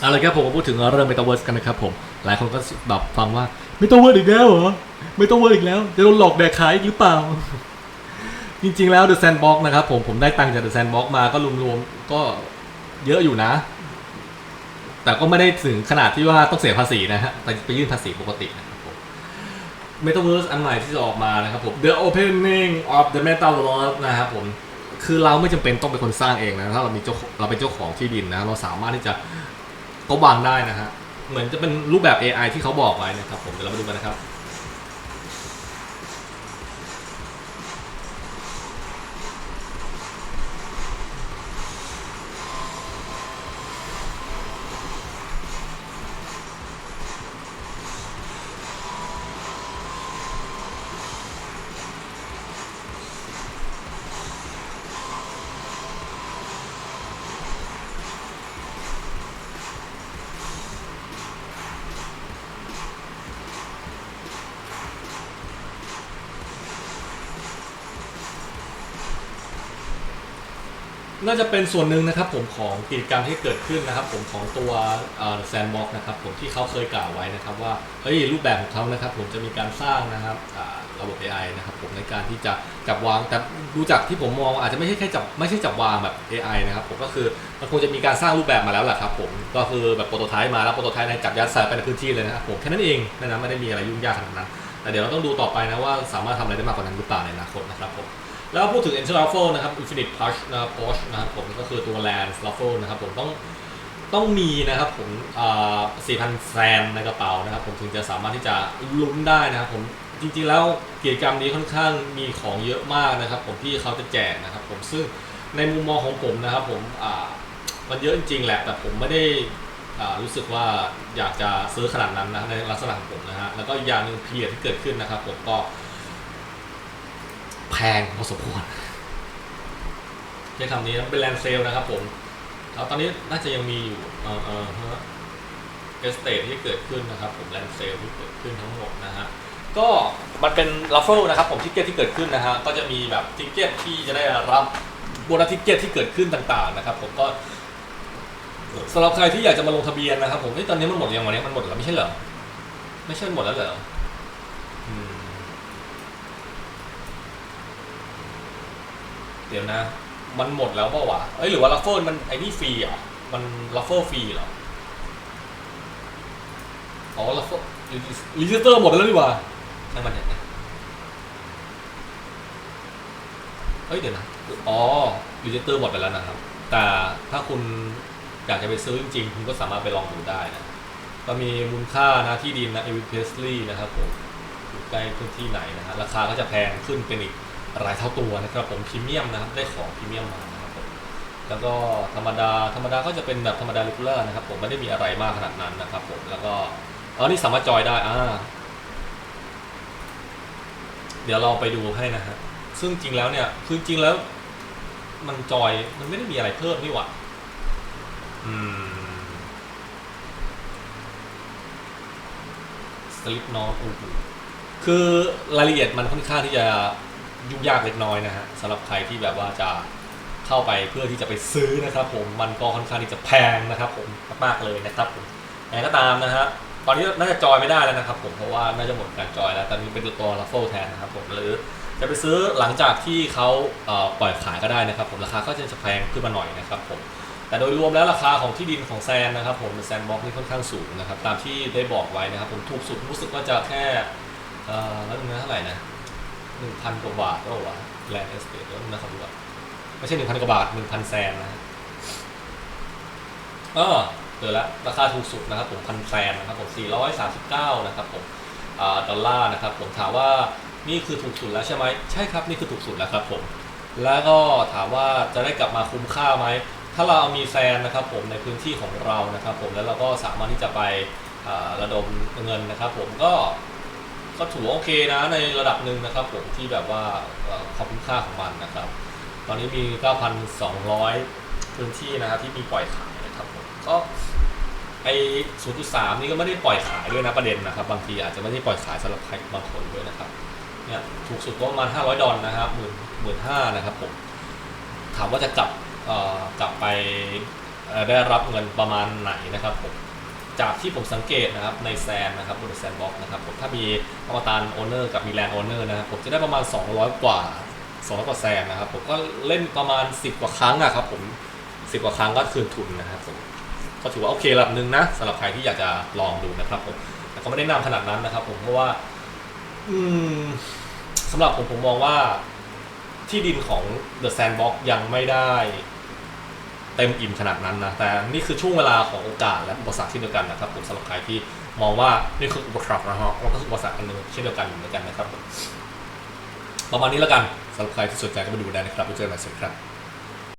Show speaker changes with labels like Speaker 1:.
Speaker 1: เอาละครับผมมาพูดถึงเรื่อง Metaverse กันนะครับผม หลายคนก็แบบฟังว่า Metaverse อีกแล้วเหรอ Metaverse อีกแล้ว จะโดนหลอกแดกขายอีกหรือเปล่า จริงๆแล้ว The Sandbox นะครับผมผมได้ตังค์จาก The Sandbox มาก็รวมๆก็เยอะอยู่นะ แต่ก็ไม่ได้ถึงขนาดที่ว่าต้องเสียภาษีนะฮะไปไปยื่นภาษีปกตินะครับผม Metaverse อันใหม่ที่จะออกมานะครับผม The Opening of the Metaverse นะครับผมคือเราไม่จำเป็นต้องเป็นคนสร้างเองนะถ้าเรามีเจ้าเราเป็นเจ้าของที่ดินนะ เราสามารถที่จะ ก็วางได้นะฮะเหมือนจะเป็นรูปแบบ AI ที่เขาบอกไว้นะครับผมเดี๋ยวเรามาดูกันนะครับ น่าจะเป็นส่วนหนึ่งนะครับผมของกิจกรรมที่เกิดขึ้นนะครับ ผมของตัวแซนบ็อกนะครับผมที่เขาเคยกล่าวไว้นะครับ ว่าเฮ้ยรูปแบบของเขานะครับ ผมจะมีการสร้างนะครับระบบ AI นะครับผมในการที่จะจับวางแต่ดูจากที่ผมมองอาจจะไม่ใช่แค่จับไม่ใช่จับวางแบบ AI นะครับผมก็คือมันคงจะมีการสร้างรูปแบบมาแล้วแหละครับผมก็คือแบบโปรโตไทป์มาแล้วโปรโตไทป์ในจับยัดใส่ไปในพื้นที่เลยนะครับผมแค่นั้นเองนะนะไม่ได้มีอะไรยุ่งยากขนาดนั้นแต่เดี๋ยวเราต้องดูต่อไปนะว่าสามารถทำอะไรได้มากกว่านั้นหรือเปล่าในอนาคตนะครับผม แล้วพูดถึง Enter Raffle นะครับ Infinite Push นะครับ Push นะครับผมก็คือตัว Land Raffle นะครับผมต้องต้องมีนะครับผมอ่า4,000แซนในกระเป๋านะครับผมถึงจะสามารถที่จะลุ้นได้นะครับผมจริงๆแล้วกิจกรรมนี้ค่อนข้างมีของเยอะมากนะครับ ผมที่เขาจะแจกนะครับ ผมซึ่งในมุมมองของผมนะครับผมอ่ามันเยอะจริงๆแหละ แต่ผมไม่ได้อ่ารู้สึกว่าอยากจะซื้อขนาดนั้นนะในลักษณะของผมนะฮะแล้วก็อย่างหนึ่งพีเรียที่เกิดขึ้นนะครับ ผมก็ แพงพอสมควรใช้คำนี้นะเป็นแลนเซลนะครับผมแล้วตอนนี้น่าจะยังมีอยู่เออเออฮะเกสเตทที่เกิดขึ้นนะครับ ผมแลนเซลที่เกิดขึ้นทั้งหมดนะฮะก็มันเป็นลัฟเฟิลนะครับผมทิกเก็ตที่เกิดขึ้นนะฮะก็จะมีแบบทิกเก็ตที่จะได้รับโบนัสทิกเก็ตที่เกิดขึ้นต่างๆนะครับ ผมก็สำหรับใครที่อยากจะมาลงทะเบียนนะครับ ผมเฮ้ยตอนนี้มันหมดยังวันนี้มันหมดแล้วไม่ใช่เหรอไม่ใช่หมดแล้วเหรอ เดี๋ยวนะ มันหมดแล้วเปล่าวะเอ้ยหรือว่าลัฟเฟิลมันไอ้นี่ฟรีเหรอ มันลัฟเฟิลฟรีเหรอ อ๋อลัฟเฟิลรีจิสเตอร์หมดแล้วดีกว่านั่นมันยังไงเฮ้ยเดี๋ยวนะ อ๋อรีจิเตอร์หมดไปแล้วนะครับ แต่ถ้าคุณอยากจะไปซื้อจริงๆ คุณก็สามารถไปลองดูได้นะ ก็มีมูลค่านะที่ดินนะเอวิเพสลีย์นะครับผมอยู่ใกล้พื้นที่ไหนนะฮะราคาก็จะแพงขึ้นเป็นอีก หลายเท่าตัวนะครับผมพรีเมียมนะครับได้ของพรีเมียมมานะครับผมแล้วก็ธรรมดาธรรมดาก็จะเป็นแบบธรรมดา regular นะครับผมไม่ได้มีอะไรมากขนาดนั้นนะครับผมแล้วก็เออนี่สามารถจอยได้อ่าเดี๋ยวเราไปดูให้นะฮะซึ่งจริงแล้วเนี่ยคือจริงแล้ว มันจอยมันไม่ได้มีอะไรเพิ่มนี่หว่าอืมสลิปนอตโอ้โหคือรายละเอียดมันค่อนข้างที่จะ ยุ่งยากเล็กน้อยนะฮะสำหรับใครที่แบบว่าจะเข้าไปเพื่อที่จะไปซื้อนะครับ ผมมันก็ค่อนข้างที่จะแพงนะครับ ผมมากๆเลยนะครับผมแต่ก็ตามนะฮะตอนนี้น่าจะจอยไม่ได้แล้วนะครับ ผมเพราะว่าน่าจะหมดการจอยแล้วตอนนี้เป็นตัวลัฟเฟิลแทนนะครับผมหรือจะไปซื้อหลังจากที่เขาเปล่อยขายก็ได้นะครับ ผมราคาก็จะแพงขึ้นมาหน่อยนะครับ ผมแต่โดยรวมแล้วราคาของที่ดินของแซนนะครับ ผมแซนบ็อกนี่ค่อนข้างสูงนะครับ ตามที่ได้บอกไว้นะครับ ผมถูกสุดรู้สึกว่าจะแค่เอ่อแล้วตรงนั้เท่าไหร่นะ หนึ่งพันกว่าบาทก็ว่าแลนด์เอสเตทแล้วนะครับดูว่าไม่ใช่หนึ่งพันกว่าบาทหนึ่งพันแซนนะฮะเออเจอแล้วราคาถูกสุดนะครับผมพันแซนนะครับผมสี่ร้อยสามสิบเก้านะครับผมอ่าดอลลาร์นะครับผมถามว่านี่คือถูกสุดแล้วใช่ไหมใช่ครับนี่คือถูกสุดแล้วครับผมแล้วก็ถามว่าจะได้กลับมาคุ้มค่าไหมถ้าเรามีแซนนะครับผมในพื้นที่ของเรานะครับผมแล้วเราก็สามารถที่จะไประดมเงินนะครับผมก็ ก็ถือว่าโอเคนะในระดับหนึ่งนะครับผมที่แบบว่าความคุ้มค่าของมันนะครับ ตอนนี้มี 9,200 พื้นที่นะครับที่มีปล่อยขายนะครับผมก็ไอ0.3นี่ก็ไม่ได้ปล่อยขายด้วยนะประเด็นนะครับ บางทีอาจจะไม่ได้ปล่อยขายสำหรับใครบางคนด้วยนะครับเนี่ยถูกสุดก็ประมาณ500ดอลนะครับหมื่นหมื่นห้านะครับผมถามว่าจะกลับกลับไปได้รับเงินประมาณไหนนะครับผม จากที่ผมสังเกตนะครับในแซนนะครับบนแซนบ็อกนะครับผมถ้ามีอวตารโอเนอร์กับมีแลนโอเนอร์นะครับผมจะได้ประมาณ 200 กว่า200กว่าแซนนะครับผมก็เล่นประมาณ 10 กว่าครั้งอะครับผม 10 กว่าครั้งก็คืนทุนนะครับผมก็ถือว่าโอเคระดับหนึ่งนะสำหรับใครที่อยากจะลองดูนะครับผมแต่ก็ไม่ได้นำขนาดนั้นนะครับ ผมเพราะว่า อืมสำหรับผมผมมองว่าที่ดินของ The Sandbox ยังไม่ได้ เต็มอิ่มขนาดนั้นนะแต่นี่คือช่วงเวลาของโอกาสและอุปสรรคเช่นเดียวกันนะครับผมสำหรับใครที่มองว่านี่คืออุปสรรคนะฮะแล้วก็คืออุปสรรคอันหนึงเช่นเดียวกันเหมือนกันนะครับ ประมาณนี้แล้วกันสำหรับใครที่สนใจก็มาดูได้นะครับไปเจอกันใหม่สวัสดีครับ